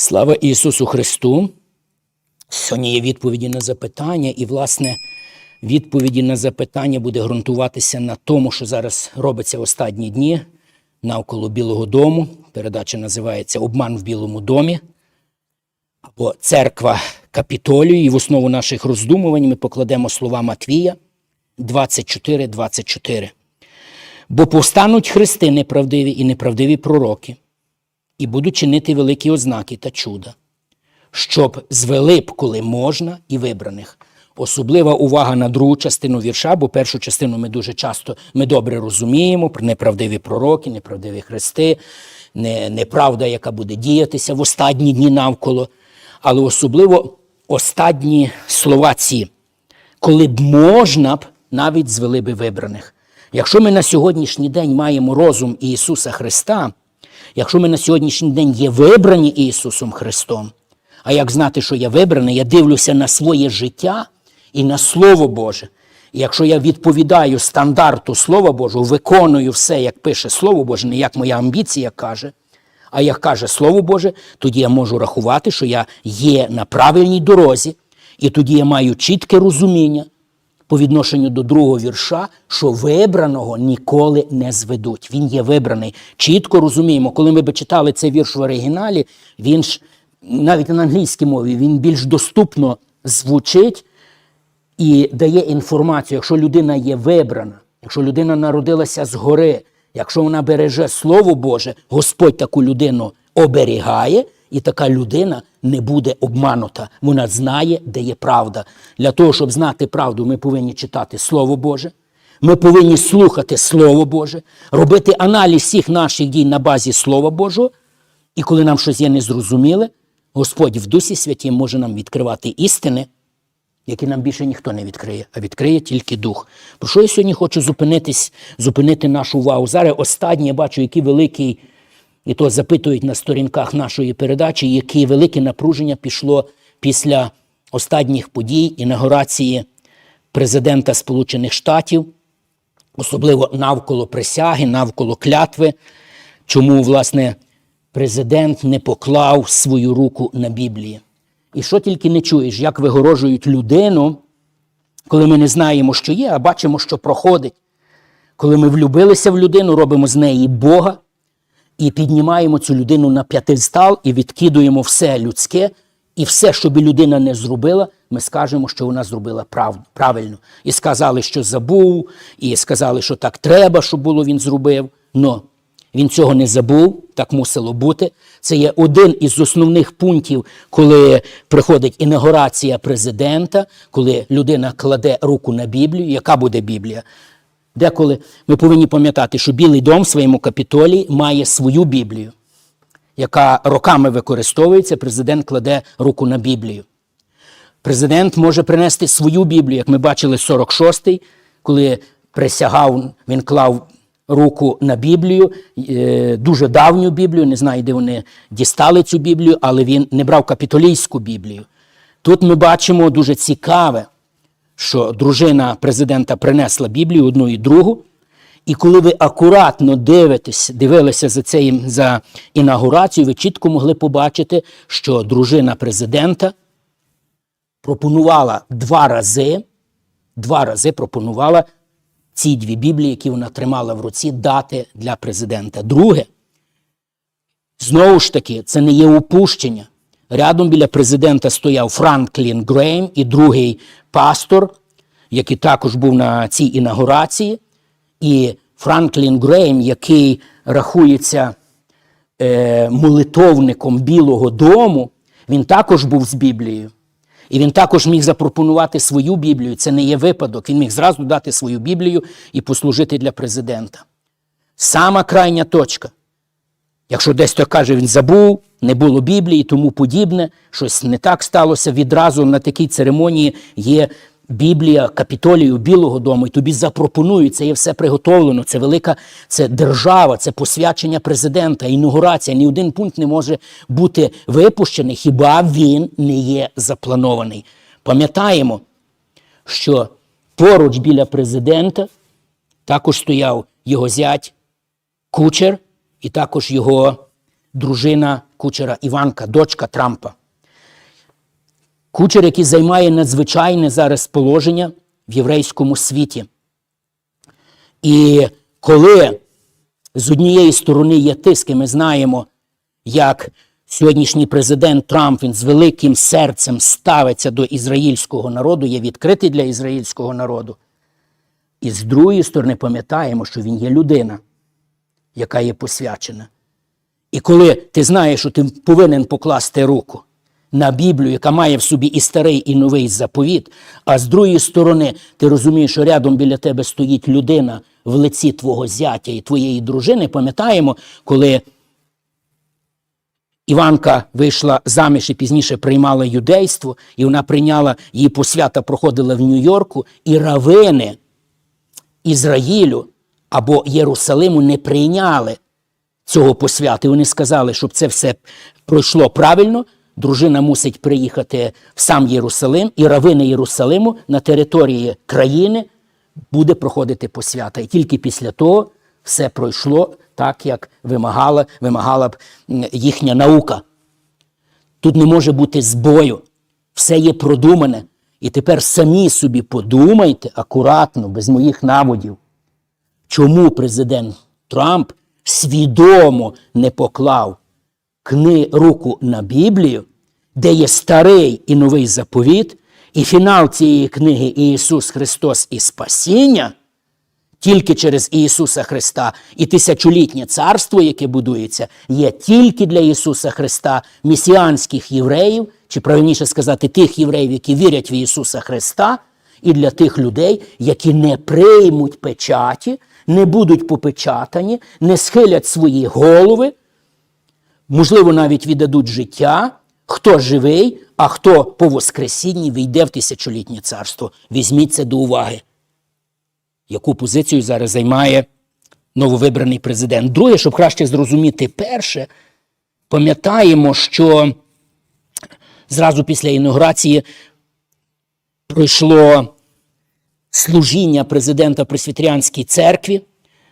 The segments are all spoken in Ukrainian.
Слава Ісусу Христу! Сьогодні є відповіді на запитання, і, власне, відповіді на запитання буде ґрунтуватися на тому, що зараз робиться останні дні навколо Білого Дому. Передача називається Обман в Білому домі або Церква Капітолію. І в основу наших роздумувань ми покладемо слова Матвія 24.24. Бо повстануть христи неправдиві і неправдиві пророки, і будуть чинити великі ознаки та чуда, щоб звели б, коли можна, і вибраних. Особлива увага на другу частину вірша, бо першу частину ми дуже часто ми добре розуміємо про неправдиві пророки, неправдиві хрести, не, неправда, яка буде діятися в останні дні навколо. Але особливо останні слова ці, коли б можна б, навіть звели би вибраних. Якщо ми на сьогоднішній день маємо розум Ісуса Христа, якщо ми на сьогоднішній день є вибрані Ісусом Христом, а як знати, що я вибраний, я дивлюся на своє життя і на Слово Боже. І якщо я відповідаю стандарту Слова Божого, виконую все, як пише Слово Боже, не як моя амбіція каже, а як каже Слово Боже, тоді я можу рахувати, що я є на правильній дорозі, і тоді я маю чітке розуміння по відношенню до другого вірша, що вибраного ніколи не зведуть. Він є вибраний. Чітко розуміємо, коли ми би читали цей вірш в оригіналі, він ж навіть на англійській мові він більш доступно звучить і дає інформацію, якщо людина є вибрана, якщо людина народилася згори, якщо вона береже Слово Боже, Господь таку людину оберігає, і така людина не буде обманута. Вона знає, де є правда. Для того, щоб знати правду, ми повинні читати Слово Боже. Ми повинні слухати Слово Боже, робити аналіз всіх наших дій на базі Слова Божого. І коли нам щось є незрозуміле, Господь в Дусі Святім може нам відкривати істини, які нам більше ніхто не відкриє, а відкриє тільки дух. Про що я сьогодні хочу зупинитись, зупинити нашу увагу? Зараз останнє я бачу, який великий, і то запитують на сторінках нашої передачі, яке велике напруження пішло після останніх подій інаугурації президента Сполучених Штатів, особливо навколо присяги, навколо клятви. Чому, власне, президент не поклав свою руку на Біблії? І що тільки не чуєш, як вигорожують людину, коли ми не знаємо, що є, а бачимо, що проходить. Коли ми влюбилися в людину, робимо з неї Бога і піднімаємо цю людину на п'ятистал і відкидуємо все людське, і все, що би людина не зробила, ми скажемо, що вона зробила прав, правильно. І сказали, що забув, і сказали, що так треба, щоб було він зробив. Но він цього не забув, так мусило бути. Це є один із основних пунктів, коли приходить інаугурація президента, коли людина кладе руку на Біблію. Яка буде Біблія? Деколи ми повинні пам'ятати, що Білий дом в своєму капітолії має свою Біблію, яка роками використовується, президент кладе руку на Біблію. Президент може принести свою Біблію, як ми бачили 46-й, коли присягав, він клав руку на Біблію, е, дуже давню Біблію, не знаю, де вони дістали цю Біблію, але він не брав капітолійську Біблію. Тут ми бачимо дуже цікаве, що дружина президента принесла Біблію одну і другу. І коли ви акуратно дивитесь, дивилися за цим за інаугурацію, ви чітко могли побачити, що дружина президента пропонувала два рази, два рази пропонувала ці дві Біблії, які вона тримала в руці, дати для президента. Друге, знову ж таки, це не є упущення. Рядом біля президента стояв Франклін Грейм і другий пастор, який також був на цій інаугурації. І Франклін Грейм, який рахується е, молитовником Білого дому, він також був з Біблією. І він також міг запропонувати свою Біблію. Це не є випадок. Він міг зразу дати свою Біблію і послужити для президента. Сама крайня точка. Якщо десь хто каже, він забув, не було Біблії, тому подібне, щось не так сталося, відразу на такій церемонії є Біблія капітолію Білого дому, і тобі запропонують, це є все приготовлено, це велика це держава, це посвячення президента, інаугурація. Ні один пункт не може бути випущений, хіба він не є запланований. Пам'ятаємо, що поруч біля президента також стояв його зять Кучер і також його дружина кучера Іванка, дочка Трампа. Кучер, який займає надзвичайне зараз положення в єврейському світі. І коли з однієї сторони є тиск, і ми знаємо, як сьогоднішній президент Трамп він з великим серцем ставиться до ізраїльського народу, є відкритий для ізраїльського народу. І з другої сторони пам'ятаємо, що він є людина, яка є посвячена. І коли ти знаєш, що ти повинен покласти руку на Біблію, яка має в собі і старий, і новий заповіт, а з другої сторони, ти розумієш, що рядом біля тебе стоїть людина в лиці твого зятя і твоєї дружини, пам'ятаємо, коли Іванка вийшла заміж і пізніше приймала юдейство, і вона прийняла її посвята, проходила в Нью-Йорку, і равини Ізраїлю або Єрусалиму не прийняли цього посвяти. Вони сказали, щоб це все пройшло правильно. Дружина мусить приїхати в сам Єрусалим, і равини Єрусалиму на території країни буде проходити посвята. І тільки після того все пройшло так, як вимагала, вимагала б їхня наука. Тут не може бути збою. Все є продумане. І тепер самі собі подумайте акуратно, без моїх наводів, чому президент Трамп свідомо не поклав кни руку на Біблію, де є старий і новий заповіт, і фінал цієї книги Ісус Христос і Спасіння, тільки через Ісуса Христа і тисячолітнє царство, яке будується, є тільки для Ісуса Христа, месіанських євреїв, чи правильніше сказати, тих євреїв, які вірять в Ісуса Христа, і для тих людей, які не приймуть печаті, не будуть попечатані, не схилять свої голови, можливо, навіть віддадуть життя, хто живий, а хто по Воскресінні війде в тисячолітнє царство. Візьміть це до уваги яку позицію зараз займає нововибраний президент. Друге, щоб краще зрозуміти перше, пам'ятаємо, що зразу після інаугурації пройшло служіння президента Пресвітеріанській церкві,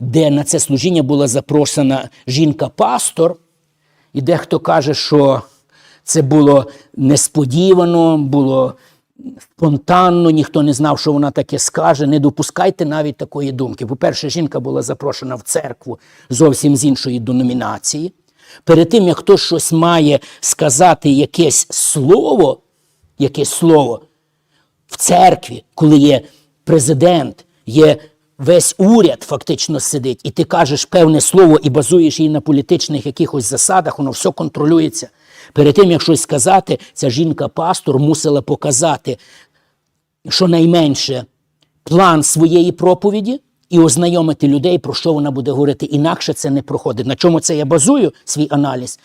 де на це служіння була запрошена жінка-пастор, і дехто каже, що це було несподівано, було спонтанно, ніхто не знав, що вона таке скаже. Не допускайте навіть такої думки. По-перше, жінка була запрошена в церкву зовсім з іншої деномінації. Перед тим, як хтось щось має сказати якесь слово, якесь слово в церкві, коли є президент, є весь уряд фактично сидить, і ти кажеш певне слово і базуєш її на політичних якихось засадах, воно все контролюється. Перед тим, як щось сказати, ця жінка-пастор мусила показати щонайменше план своєї проповіді і ознайомити людей, про що вона буде говорити. Інакше це не проходить. На чому це я базую свій аналіз?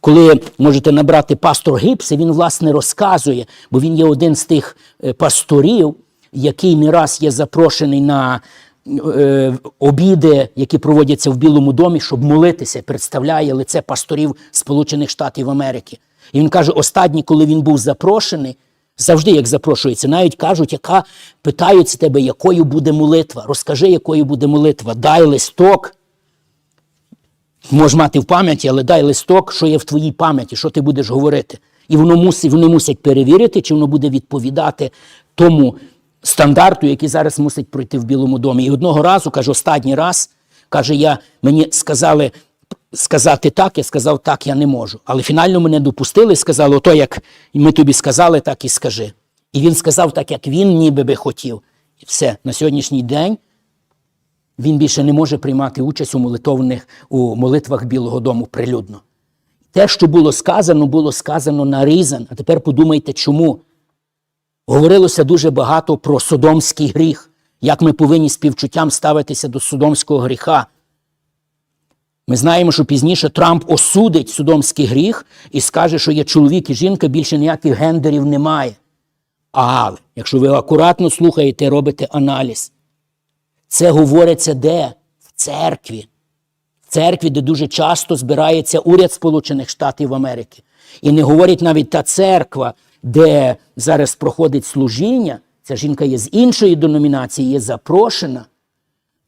Коли можете набрати пастор Гіпс, він, власне, розказує, бо він є один з тих е, пасторів, який не раз є запрошений на е, обіди, які проводяться в Білому домі, щоб молитися, представляє лице пасторів Сполучених Штатів Америки. І він каже: останній, коли він був запрошений, завжди як запрошується, навіть кажуть, яка питаються тебе, якою буде молитва. Розкажи, якою буде молитва. Дай листок. Можеш мати в пам'яті, але дай листок, що є в твоїй пам'яті, що ти будеш говорити. І воно мусить, вони мусять перевірити, чи воно буде відповідати тому стандарту, який зараз мусить пройти в Білому домі. І одного разу, каже, останній раз, каже, я, мені сказали сказати так, я сказав, так, я не можу. Але фінально мене допустили, сказали, ото як ми тобі сказали, так і скажи. І він сказав так, як він ніби би хотів. І все, на сьогоднішній день він більше не може приймати участь у молитовних у молитвах Білого Дому прилюдно. Те, що було сказано, було сказано нарізан. А тепер подумайте, чому. Говорилося дуже багато про содомський гріх, як ми повинні співчуттям ставитися до содомського гріха. Ми знаємо, що пізніше Трамп осудить содомський гріх і скаже, що є чоловік і жінка, більше ніяких гендерів немає. Але якщо ви акуратно слухаєте і робите аналіз, це говориться де? В церкві. В церкві, де дуже часто збирається уряд Сполучених Штатів Америки. І не говорить навіть та церква, де зараз проходить служіння. Ця жінка є з іншої деномінації, є запрошена.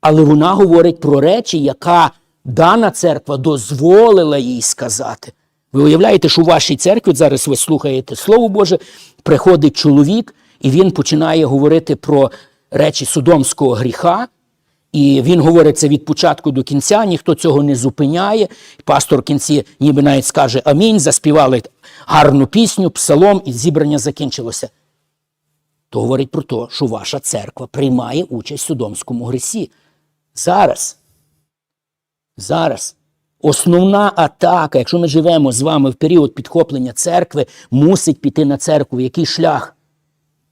Але вона говорить про речі, яка дана церква дозволила їй сказати. Ви уявляєте, що у вашій церкві зараз ви слухаєте Слово Боже, приходить чоловік, і він починає говорити про речі судомського гріха. І він говорить це від початку до кінця, ніхто цього не зупиняє. Пастор в кінці ніби навіть скаже Амінь, заспівали гарну пісню, псалом, і зібрання закінчилося. То говорить про те, що ваша церква приймає участь в судомському гресі. Зараз, зараз основна атака, якщо ми живемо з вами в період підхоплення церкви, мусить піти на церкву. Який шлях?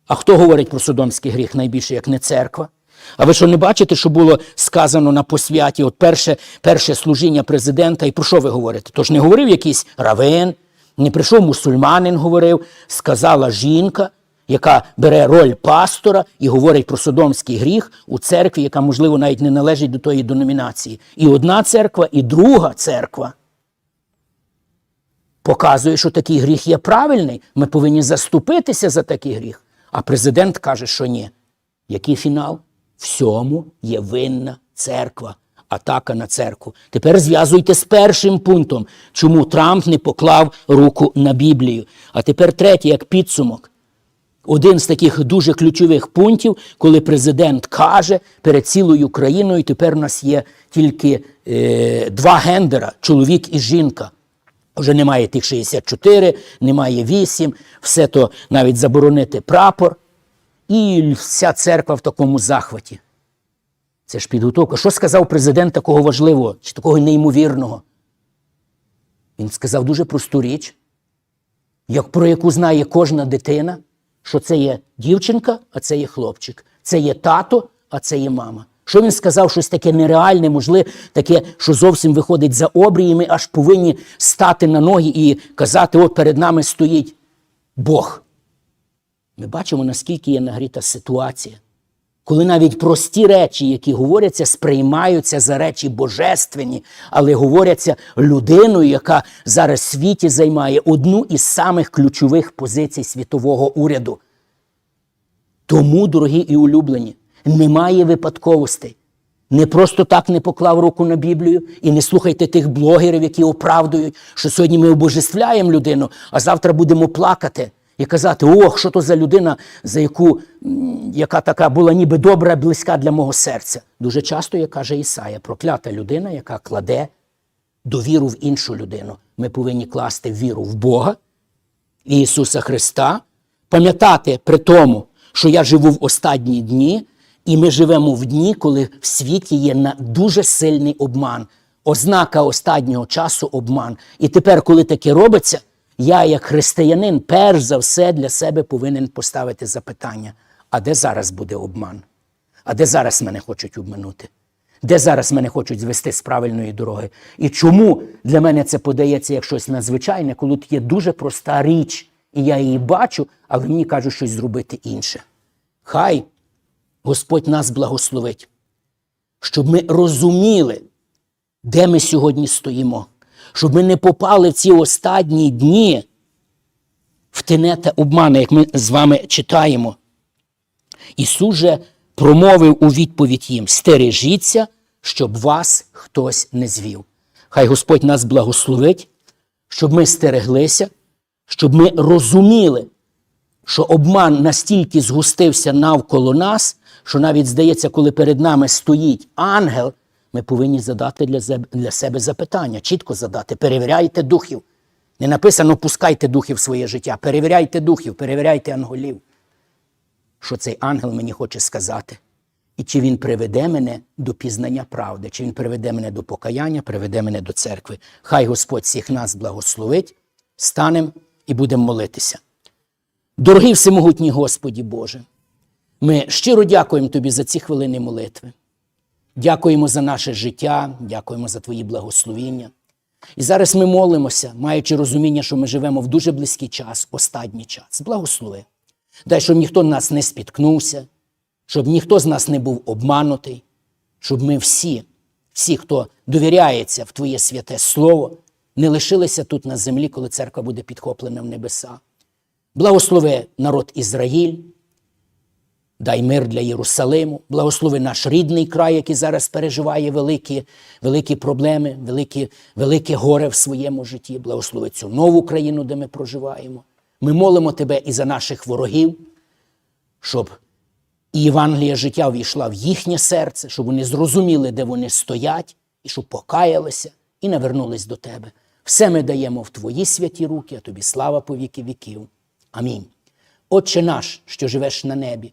А хто говорить про судомський гріх найбільше, як не церква? А ви що не бачите, що було сказано на посвяті? От перше, перше служіння президента, і про що ви говорите? Тож не говорив якийсь равин, не прийшов мусульманин, говорив, сказала жінка, яка бере роль пастора і говорить про содомський гріх у церкві, яка, можливо, навіть не належить до тої деномінації. І одна церква, і друга церква показує, що такий гріх є правильний. Ми повинні заступитися за такий гріх. А президент каже, що ні. Який фінал? Всьому є винна церква. Атака на церкву. Тепер зв'язуйте з першим пунктом, чому Трамп не поклав руку на Біблію. А тепер третій, як підсумок. Один з таких дуже ключових пунктів, коли президент каже перед цілою країною, тепер у нас є тільки е, два гендера чоловік і жінка. Вже немає тих 64, немає 8, все то навіть заборонити прапор. І вся церква в такому захваті. Це ж підготовка. Що сказав президент такого важливого чи такого неймовірного? Він сказав дуже просту річ, як про яку знає кожна дитина, що це є дівчинка, а це є хлопчик. Це є тато, а це є мама. Що він сказав, щось таке нереальне, можливе, таке, що зовсім виходить за обрії, і ми аж повинні стати на ноги і казати: от перед нами стоїть Бог. Ми бачимо, наскільки є нагріта ситуація, коли навіть прості речі, які говоряться, сприймаються за речі божественні, але говоряться людиною, яка зараз в світі займає одну із самих ключових позицій світового уряду. Тому, дорогі і улюблені, немає випадковостей. Не просто так не поклав руку на Біблію і не слухайте тих блогерів, які оправдують, що сьогодні ми обожествляємо людину, а завтра будемо плакати і казати: ох, що то за людина, за яку, яка така була ніби добра, близька для мого серця. Дуже часто, як каже Ісая, проклята людина, яка кладе довіру в іншу людину. Ми повинні класти віру в Бога, Ісуса Христа, пам'ятати при тому, що я живу в останні дні, і ми живемо в дні, коли в світі є дуже сильний обман. Ознака останнього часу обман. І тепер, коли таке робиться, я, як християнин, перш за все для себе повинен поставити запитання: а де зараз буде обман? А де зараз мене хочуть обманути? Де зараз мене хочуть звести з правильної дороги? І чому для мене це подається як щось надзвичайне, коли тут є дуже проста річ, і я її бачу, але мені кажуть щось зробити інше. Хай Господь нас благословить, щоб ми розуміли, де ми сьогодні стоїмо, щоб ми не попали в ці останні дні в тенета обмани, як ми з вами читаємо. Ісус же промовив у відповідь їм: стережіться, щоб вас хтось не звів. Хай Господь нас благословить, щоб ми стереглися, щоб ми розуміли, що обман настільки згустився навколо нас, що навіть здається, коли перед нами стоїть ангел, ми повинні задати для себе, запитання, чітко задати. Перевіряйте духів. Не написано пускайте духів в своє життя. Перевіряйте духів, перевіряйте анголів. Що цей ангел мені хоче сказати? І чи він приведе мене до пізнання правди, чи він приведе мене до покаяння, приведе мене до церкви. Хай Господь всіх нас благословить, станемо і будемо молитися. Дорогий всемогутній Господі Боже, ми щиро дякуємо Тобі за ці хвилини молитви. Дякуємо за наше життя, дякуємо за Твої благословіння. І зараз ми молимося, маючи розуміння, що ми живемо в дуже близький час, останній час. Благослови. Дай, щоб ніхто нас не спіткнувся, щоб ніхто з нас не був обманутий, щоб ми всі, всі, хто довіряється в Твоє святе Слово, не лишилися тут на землі, коли церква буде підхоплена в небеса. Благослови народ Ізраїль, Дай мир для Єрусалиму, благослови наш рідний край, який зараз переживає великі, великі проблеми, великі, велике горе в своєму житті. Благослови цю нову країну, де ми проживаємо. Ми молимо Тебе і за наших ворогів, щоб і Євангелія життя війшла в їхнє серце, щоб вони зрозуміли, де вони стоять, і щоб покаялися і навернулись до Тебе. Все ми даємо в Твої святі руки, а тобі слава по віки віків. Амінь. Отче наш, що живеш на небі,